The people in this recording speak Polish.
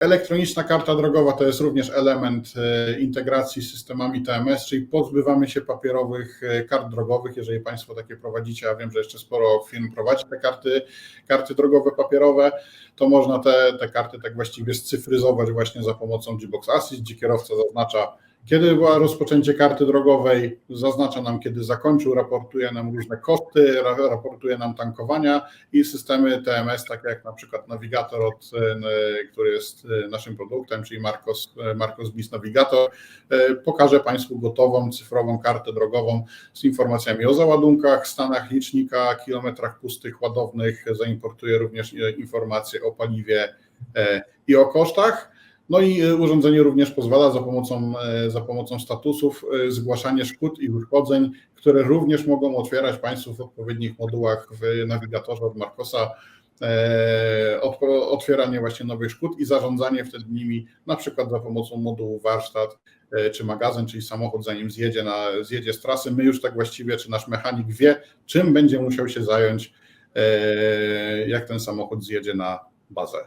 Elektroniczna karta drogowa to jest również element e, integracji z systemami TMS, czyli pozbywamy się papierowych e, kart drogowych. Jeżeli Państwo takie prowadzicie, a wiem, że jeszcze sporo firm prowadzi te karty, karty drogowe papierowe, to można te, te karty tak właściwie scyfryzować właśnie za pomocą Gbox Assist, gdzie kierowca zaznacza, kiedy była rozpoczęcie karty drogowej, zaznacza nam, kiedy zakończył, raportuje nam różne koszty, ra- raportuje nam tankowania i systemy TMS, takie jak na przykład Navigator, od, e, który jest e, naszym produktem, czyli Marcos, e, Marcos Bis Navigator, pokaże Państwu gotową cyfrową kartę drogową z informacjami o załadunkach, stanach licznika, kilometrach pustych, ładownych, zaimportuje również informacje o paliwie i o kosztach. No i e, urządzenie również pozwala za pomocą, e, za pomocą statusów e, zgłaszanie szkód i uszkodzeń, które również mogą otwierać Państwu w odpowiednich modułach w nawigatorze od Marcosa otwieranie właśnie nowych szkód i zarządzanie wtedy nimi, na przykład za pomocą modułu warsztat czy magazyn, czyli samochód zanim zjedzie, na, zjedzie z trasy, my już tak właściwie, czy nasz mechanik wie, czym będzie musiał się zająć, jak ten samochód zjedzie na bazę.